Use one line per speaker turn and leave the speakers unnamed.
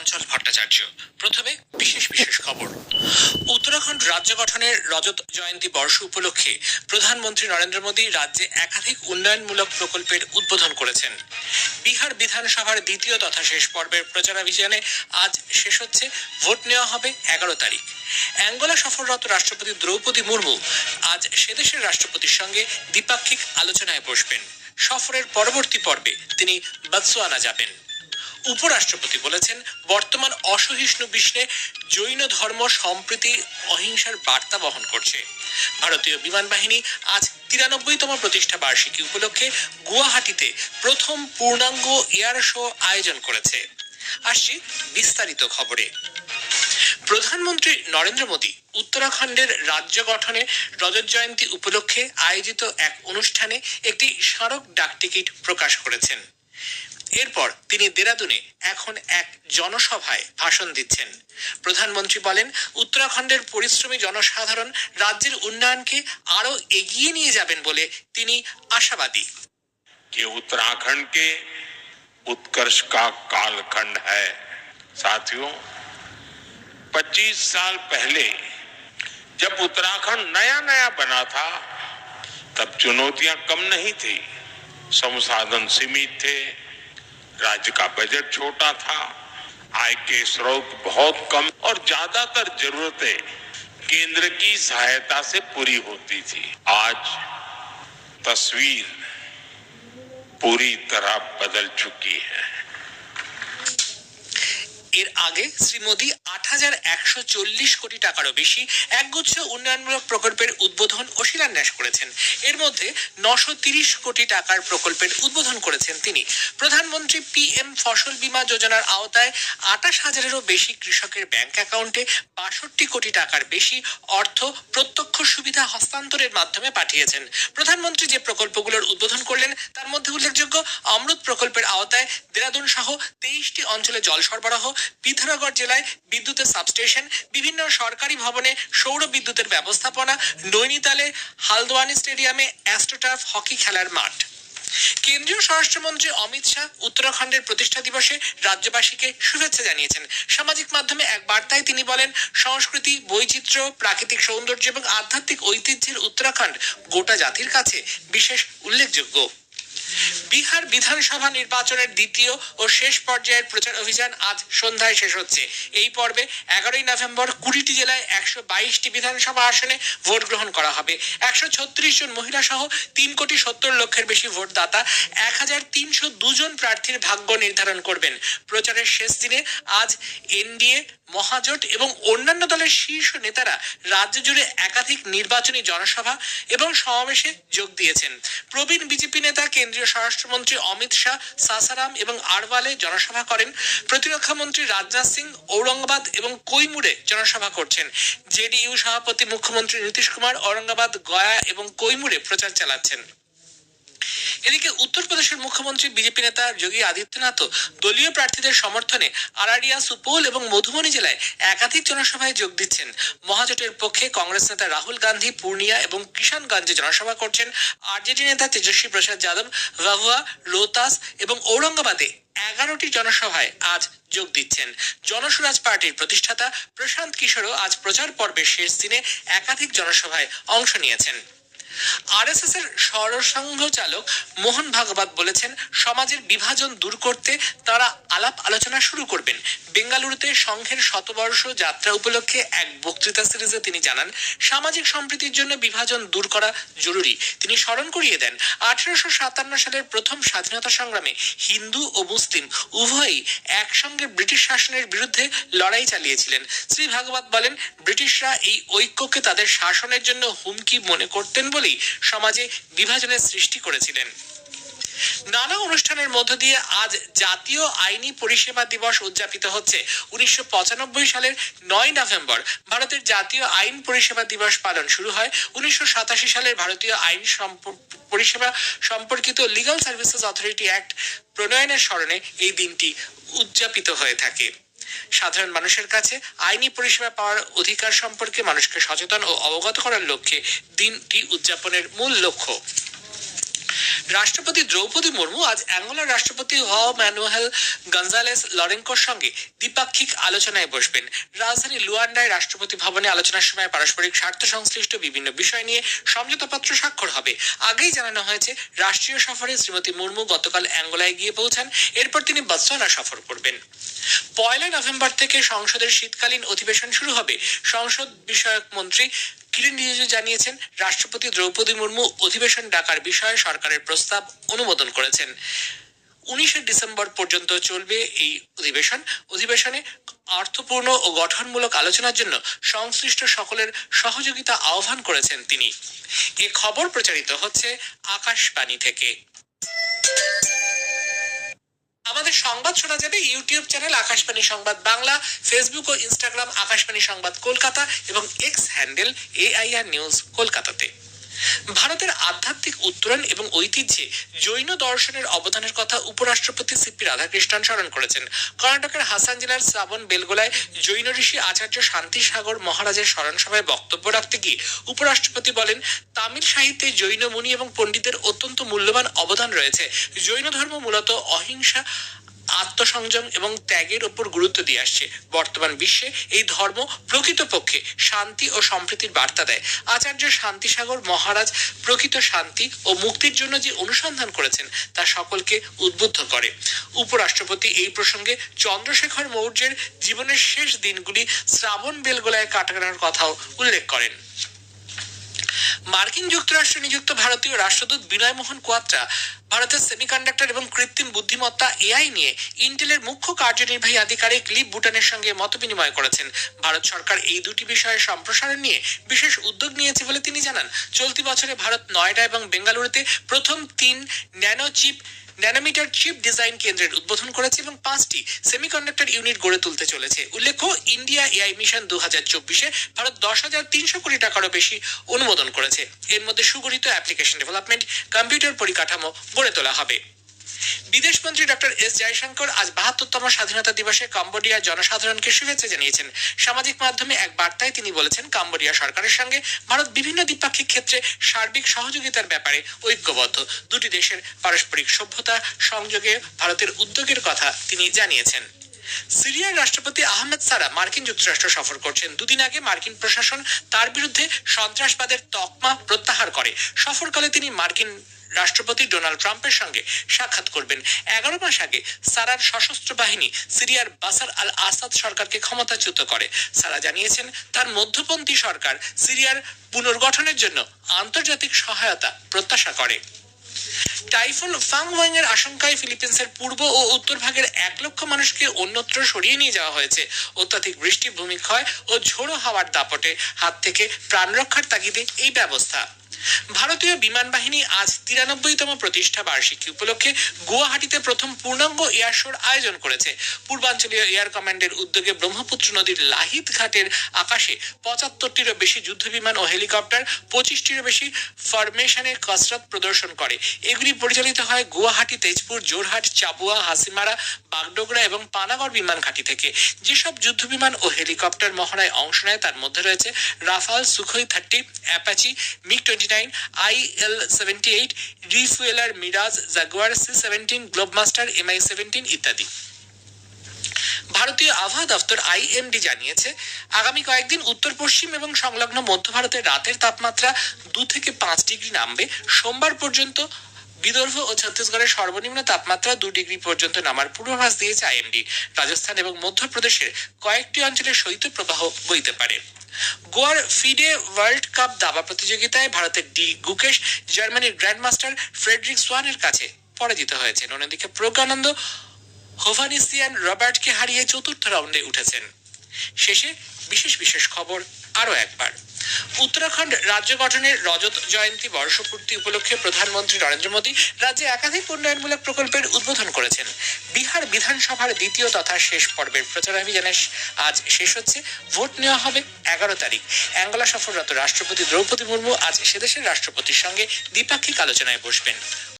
চঞ্চল ভট্টাচার্য। প্রথমে বিশেষ বিশেষ খবর। উত্তরাখণ্ড রাজ্য গঠনের রজত জয়ন্তী বর্ষ উপলক্ষে প্রধানমন্ত্রী নরেন্দ্র মোদী রাজ্যে একাধিক উন্নয়নমূলক প্রকল্পের উদ্বোধন করেছেন। বিহার বিধানসভার দ্বিতীয় তথা শেষ পর্বের প্রচারাভিযানে আজ শেষ হচ্ছে, ভোট নেওয়া হবে এগারো তারিখ। অ্যাঙ্গোলা সফররত রাষ্ট্রপতি দ্রৌপদী মুর্মু আজ সেদেশের রাষ্ট্রপতির সঙ্গে দ্বিপাক্ষিক আলোচনায় বসবেন। সফরের পরবর্তী পর্বে তিনি বতসোয়ানা যাবেন। উপরাষ্ট্রপতি বলেছেন, বর্তমান অসহিষ্ণু বিশ্বে জৈন ধর্ম সম্প্রীতি অহিংসার বার্তা বহন করছে। ভারতীয় বিমান বাহিনী আজ তিরানব্বইতম প্রতিষ্ঠা বার্ষিকী উপলক্ষে গুয়াহাটিতে প্রথম পূর্ণাঙ্গ এয়ার শো আয়োজন করেছে। আসছি বিস্তারিত খবরে। প্রধানমন্ত্রী নরেন্দ্র মোদী উত্তরাখণ্ডের রাজ্য গঠনে রজত জয়ন্তী উপলক্ষে আয়োজিত এক অনুষ্ঠানে একটি স্মারক ডাকটিকিট প্রকাশ করেছেন। এরপর তিনি দেরাদুনে এখন এক জনসভায় ভাষণ দিচ্ছেন প্রধানমন্ত্রী বলেন উত্তরাখণ্ডের পরিশ্রমী জনসাধারণ রাজ্যের উন্নয়নকে আরও এগিয়ে নিয়ে যাবেন বলে তিনি আশাবাদী
कि उत्तराखंड के उत्कर्ष का कालखंड है साथियों 25 साल पहले जब उत्तराखंड नया नया बना था तब चुनौतियां कम नहीं थी संसाधन सीमित थे राज्य का बजट छोटा था। आय के स्रोत बहुत कम और ज़्यादातर जरूरतें केंद्र की सहायता से पूरी होती थी। आज तस्वीर पूरी तरह बदल चुकी है।
आगे श्री मोदी হাজার একশো চল্লিশ কোটি টাকারও বেশি একগুচ্ছ উন্নয়নমূলক প্রকল্পের উদ্বোধন ও শিলান্যাস করেছেন। এর মধ্যে নশো তিরিশ কোটি টাকার প্রকল্পের উদ্বোধন করেছেন তিনি। প্রধানমন্ত্রী পি এম ফসল বীমা যোজনার আওতায় আটাশ হাজারেরও বেশি কৃষকের ব্যাংক অ্যাকাউন্টে বাষট্টি কোটি টাকার বেশি অর্থ প্রত্যক্ষ সুবিধা হস্তান্তরের মাধ্যমে পাঠিয়েছেন। প্রধানমন্ত্রী যে প্রকল্পগুলোর উদ্বোধন করলেন, তার মধ্যে উল্লেখযোগ্য অমৃত প্রকল্পের আওতায় দেরাদুন সহ তেইশটি অঞ্চলে জল সরবরাহ, পিথরাগড় জেলায় বিদ্যুতের সাবস্টেশন বিভিন্ন সরকারি ভবনে সৌর বিদ্যুতের ব্যবস্থাপনা, নৈনিতালে হালদোয়ানি স্টেডিয়ামে অ্যাস্ট্রোটার্ফ হকি খেলার মাঠ। কেন্দ্রীয় স্বরাষ্ট্রমন্ত্রী অমিত শাহ উত্তরাখণ্ডের প্রতিষ্ঠা দিবসে রাজ্যবাসীকে শুভেচ্ছা জানিয়েছেন। সামাজিক মাধ্যমে এক বার্তায় তিনি বলেন, সংস্কৃতি, বৈচিত্র্য, প্রাকৃতিক সৌন্দর্য এবং আধ্যাত্মিক ঐতিহ্যের উত্তরাখণ্ড গোটা জাতির কাছে বিশেষ উল্লেখযোগ্য। বিহার বিধানসভা নির্বাচনের দ্বিতীয় ও শেষ পর্যায়ের প্রচার অভিযান আজ সন্ধ্যায় শেষ হচ্ছে। এই পর্বে এগারোই নভেম্বর কুড়িটি জেলায় একশো বাইশটি বিধানসভা আসনে ভোট গ্রহণ করা হবে। একশো ছত্রিশ জন মহিলা সহ তিন কোটি সত্তর লক্ষের বেশি ভোটদাতা এক হাজার তিনশো দুজন প্রার্থীর ভাগ্য নির্ধারণ করবেন। প্রচারের শেষ দিনে আজ এনডিএ মহাজোট এবং অন্যান্য দলের শীর্ষ নেতারা রাজ্য জুড়ে একাধিক নির্বাচনী জনসভা এবং সমাবেশে যোগ দিয়েছেন। প্রবীণ বিজেপি নেতা, কেন্দ্রীয় স্বরাষ্ট্রমন্ত্রী অমিত শাহ, সাসারাম এবং আরওয়ালে জনসভা করেন। প্রতিরক্ষা মন্ত্রী রাজনাথ সিং ঔরঙ্গাবাদ এবং কৈমুরে জনসভা করছেন। জেডিইউ সভাপতি মুখ্যমন্ত্রী নীতিশ কুমার ঔরঙ্গাবাদ, গয়া এবং কৈমুরে প্রচার চালাচ্ছেন। এদিকে উত্তরপ্রদেশের মুখ্যমন্ত্রী, বিজেপি নেতা যোগী আদিত্যনাথও দলীয় প্রার্থীদের সমর্থনে আরারিয়া সুপৌল এবং মধুবনী জেলায় একাধিক জনসভায় যোগ দিচ্ছেন। মহাজোটের পক্ষে কংগ্রেস নেতা রাহুল গান্ধী, পূর্ণিয়া এবং কিষানগঞ্জে জনসভা করছেন। আরজেডি নেতা তেজস্বী প্রসাদ যাদব ভাভুয়া লোতাস এবং ঔরঙ্গাবাদে এগারোটি জনসভায় আজ যোগ দিচ্ছেন। জনসুরাজ পার্টির প্রতিষ্ঠাতা প্রশান্ত কিশোরও আজ প্রচার পর্বের শেষ দিনে একাধিক জনসভায় অংশ নিয়েছেন। আরএসএস এর সরসংঘ চালক মোহন ভাগবত বলেছেন, সমাজের বিভাজন দূর করতে তারা আলাপ আলোচনা শুরু করবেন। বেঙ্গালুরুতে সংঘের শতবর্ষ যাত্রা উপলক্ষে এক বক্তৃতা সিরিজে তিনি জানান, সামাজিক সম্প্রীতির জন্য বিভাজন দূর করা জরুরি। তিনি স্মরণ করিয়ে দেন, আঠারোশো সাতান্ন সালের প্রথম স্বাধীনতা সংগ্রামে হিন্দু ও মুসলিম উভয়ই একসঙ্গে ব্রিটিশ শাসনের বিরুদ্ধে লড়াই চালিয়েছিলেন। শ্রী ভাগবত বলেন, ব্রিটিশরা এই ঐক্যকে তাদের শাসনের জন্য হুমকি মনে করতেন বলেই সমাজে বিভাজনের সৃষ্টি করেছিলেন। নানা অনুষ্ঠানের মধ্য দিয়ে আজ জাতীয় আইনি পরিষেবা দিবস উদযাপিত হচ্ছে। উনিশশো পঁচানব্বই সালের নয় নভেম্বর ভারতের জাতীয় আইন পরিষেবা দিবস পালন শুরু হয়। উনিশশো সাতাশি সালের ভারতীয় আইন পরিষেবা সম্পর্কিত লিগাল সার্ভিসেস অথরিটি অ্যাক্ট প্রণয়নের স্মরণে এই দিনটি উদযাপিত হয়ে থাকে। সাধারণ মানুষের কাছে আইনি পরিষেবা পাওয়ার অধিকার সম্পর্কে মানুষকে সচেতন ও অবগত করার লক্ষ্যে দিনটি উদযাপনের মূল লক্ষ্য। রাষ্ট্রপতি দ্রৌপদী মুর্মু আজ অ্যাঙ্গোলার রাষ্ট্রপতি হ ম্যানুয়েল গঞ্জালেস লরেঙ্কোর সঙ্গে দ্বিপাক্ষিক আলোচনায় বসবেন। রাজধানী লুয়ান্ডায় রাষ্ট্রপতি ভবনে আলোচনার সময় পারস্পরিক স্বার্থ সংশ্লিষ্ট বিভিন্ন বিষয় নিয়ে সমঝোতাপত্র স্বাক্ষর হবে। আগেই জানানো হয়েছে, রাষ্ট্রীয় সফরে শ্রীমতী মুর্মু গতকাল অ্যাঙ্গোলায় গিয়ে পৌঁছান, এরপর তিনি বতসোয়ানা সফর করবেন। পয়লা নভেম্বর থেকে সংসদের শীতকালীন অধিবেশন শুরু হবে। সংসদ বিষয়ক মন্ত্রী রিজিজু জানিয়েছেন, রাষ্ট্রপতি দ্রৌপদী মুর্মু অধিবেশন ডাকার বিষয়ে সরকারের প্রস্তাব অনুমোদন করেছেন। উনিশে ডিসেম্বর পর্যন্ত চলবে এই অধিবেশন। অধিবেশনে অর্থপূর্ণ ও গঠনমূলক আলোচনার জন্য সংশ্লিষ্ট সকলের সহযোগিতা আহ্বান করেছেন তিনি। এ খবর প্রচারিত হচ্ছে আকাশবাণী থেকে। সংবাদ শোনা যাবে YouTube channel Akashvani Sambad Bangla Facebook ও ইনস্টাগ্রাম আকাশবাণী সংবাদ কলকাতা এবং এক্স হ্যান্ডেল এআইআর নিউজ কলকাতাতে। ভারতের আধ্যাত্মিক উত্তরণ এবং ঐতিহ্যে জৈন দর্শনের অবদানের কথা উপরাষ্ট্রপতি সিপি রাধাকৃষ্ণন স্মরণ করেছেন। কর্ণাটকের হাসান জেলার শ্রাবণ বেলগোলায় জৈন ঋষি আচার্য শান্তি সাগর মহারাজের স্মরণ সভায় বক্তব্য রাখতে গিয়ে উপরাষ্ট্রপতি বলেন, তামিল সাহিত্যে জৈন মুনি এবং পণ্ডিতের অত্যন্ত মূল্যবান অবদান রয়েছে। জৈন ধর্ম মূলত অহিংসা আত্মসংযম এবং ত্যাগের ওপর গুরুত্ব দিয়ে আসছে। বর্তমান বিশ্বে এই ধর্ম প্রকৃতপক্ষে শান্তি ও সম্প্রীতির বার্তা দেয়। আচার্য শান্তিসাগর মহারাজ প্রকৃত শান্তি ও মুক্তির জন্য যে অনুসন্ধান করেছেন, তা সকলকে উদ্বুদ্ধ করে। উপরাষ্ট্রপতি এই প্রসঙ্গে চন্দ্রশেখর মৌর্যের জীবনের শেষ দিনগুলি শ্রাবণ বেলগোলায় কাটানোর কথাও উল্লেখ করেন। মার্কিন যুক্তরাষ্ট্রে নিযুক্ত ভারতীয় রাষ্ট্রদূত বিনয় মোহন কোয়াত্রা ভারতের সেমিকন্ডাক্টর এবং কৃত্রিম বুদ্ধিমত্তা এআই নিয়ে ইন্টেলের মুখ্য কার্যনির্বাহী আধিকারিক লিপ বুটানের সঙ্গে মতবিনিময় করেছেন। ভারত সরকার এই দুটি বিষয়ের সম্প্রসারণ নিয়ে বিশেষ উদ্যোগ নিয়েছে বলে তিনি জানান। চলতি বছরে ভারত নয়ডা এবং বেঙ্গালুরুতে প্রথম তিন nano chip, nanometre chip design কেন্দ্রের উদ্বোধন করেছে এবং পাঁচটি সেমিকন্ডাক্টর ইউনিট গড়ে তুলতে চলেছে। উল্লেখ্য ইন্ডিয়া এআই মিশন দু হাজার চব্বিশে ভারত দশ হাজার তিনশো কোটি টাকারও বেশি অনুমোদন করেছে। এর মধ্যে সুগঠিত অ্যাপ্লিকেশন ডেভেলপমেন্ট কম্পিউটার পরিকাঠামো গড়ে তোলা হবে। বিদেশমন্ত্রী ডক্টর এস জয়শঙ্কর আজ বাহাত্তরতম স্বাধীনতা দিবসে কম্বোডিয়ার জনসাধারণকে শুভেচ্ছা জানিয়েছেন। সামাজিক মাধ্যমে এক বার্তায় তিনি বলেছেন, কম্বোডিয়া সরকারের সঙ্গে ভারত বিভিন্ন দ্বিপাক্ষিক ক্ষেত্রে সার্বিক সহযোগিতার ব্যাপারে ঐক্যবদ্ধ। দুটি দেশের পারস্পরিক সভ্যতা, সংযোগে ভারতের উদ্যোগের কথা তিনি জানিয়েছেন। সিরিয়ার রাষ্ট্রপতি আহমেদ সারা মার্কিন যুক্তরাষ্ট্র সফর করছেন। দুদিন আগে মার্কিন প্রশাসন তার বিরুদ্ধে সন্ত্রাসবাদের তকমা প্রত্যাহার করে। সফরকালে তিনি মার্কিন রাষ্ট্রপতি ডোনাল্ড ট্রাম্পের সঙ্গে সাক্ষাৎ করবেন। এগারো মাস আগে সারার সশস্ত্র বাহিনী সিরিয়ার বাসার আল আসাদ সরকারকে ক্ষমতাচ্যুত করে। সারা জানিয়েছেন, তার মধ্যপন্থী সরকার সিরিয়ার পুনর্গঠনের জন্য আন্তর্জাতিক সহায়তা প্রত্যাশা করে। টাইফুন ফাংওয়াং এর আশঙ্কায় ফিলিপিন্সের পূর্ব ও উত্তর ভাগের এক লক্ষ মানুষকে অন্যত্র সরিয়ে নিয়ে যাওয়া হয়েছে। অত্যাধিক বৃষ্টি, ভূমিক্ষয় ও ঝোড়ো হাওয়ার দাপটে হাত থেকে প্রাণ রক্ষার তাগিদে এই ব্যবস্থা। ভারতীয় বিমান বাহিনী আজ তিরানব্বইতম প্রতিষ্ঠা বার্ষিকী উপলক্ষে গুয়াহাটিতে প্রথম পূর্ণাঙ্গ এয়ার শোর আয়োজন করেছে। পূর্বাঞ্চলীয় এয়ার কমান্ডের উদ্যোগে ব্রহ্মপুত্র নদীর লাহিত ঘাটের আকাশে পঁচাত্তরটিরও বেশি যুদ্ধ বিমান ও হেলিকপ্টার, পঁচিশটিরও বেশি ফরমেশনে কসরত প্রদর্শন করে। এগুলি পরিচালিত হয় গুয়াহাটি, তেজপুর জোরহাট চাবুয়া, হাসিমারা, বাগডোগরা এবং পানাগড় বিমান ঘাঁটি থেকে। যেসব যুদ্ধ বিমান ও হেলিকপ্টার মহড়ায় অংশ নেয় তার মধ্যে রয়েছে Rafale Sukhoi thirty, Apache, MiG twenty nine I L seventy eight refueller Mirage Jaguar seventeen Globemaster Mi seventeen ইত্যাদি। ভারতীয় আবহাওয়া দপ্তর আইএমডি জানিয়েছে, আগামী কয়েকদিন উত্তর, পশ্চিম এবং সংলগ্ন মধ্য ভারতের রাতের তাপমাত্রা দু থেকে পাঁচ ডিগ্রি নামবে। সোমবার পর্যন্ত বিদর্ভ ও ছত্তিশগড়ের সর্বনিম্ন তাপমাত্রা দু ডিগ্রি পর্যন্ত নামার পূর্বাভাস দিয়েছে আইএমডি রাজস্থান এবং মধ্যপ্রদেশের কয়েকটি অঞ্চলে শৈত্যপ্রবাহ বইতে পারে। গোয়ার ফিডে ওয়ার্ল্ড কাপ দাবা প্রতিযোগিতায় ভারতের ডি গুকেশ, জার্মানির গ্র্যান্ডমাস্টার ফ্রেডরিক সোয়ানের কাছে পরাজিত হয়েছেন। অন্যদিকে প্রজ্ঞানন্দ হোভানিসিয়ান রবার্টকে হারিয়ে চতুর্থ রাউন্ডে উঠেছেন। শেষে বিশেষ বিশেষ খবর আরও একবার। উত্তরাখণ্ড রাজ্য গঠনের রজত জয়ন্তী বর্ষপূর্তি উপলক্ষে প্রধানমন্ত্রী নরেন্দ্র মোদী রাজ্যে একাধিক উন্নয়নমূলক প্রকল্পের উদ্বোধন করেছেন। বিহার বিধানসভার দ্বিতীয় তথা শেষ পর্বের প্রচারাভিযানের আজ শেষ হচ্ছে। ভোট নেওয়া হবে এগারো তারিখ। অ্যাঙ্গোলা সফররত রাষ্ট্রপতি দ্রৌপদী মুর্মু আজ সেদেশের রাষ্ট্রপতির সঙ্গে দ্বিপাক্ষিক আলোচনায় বসবেন।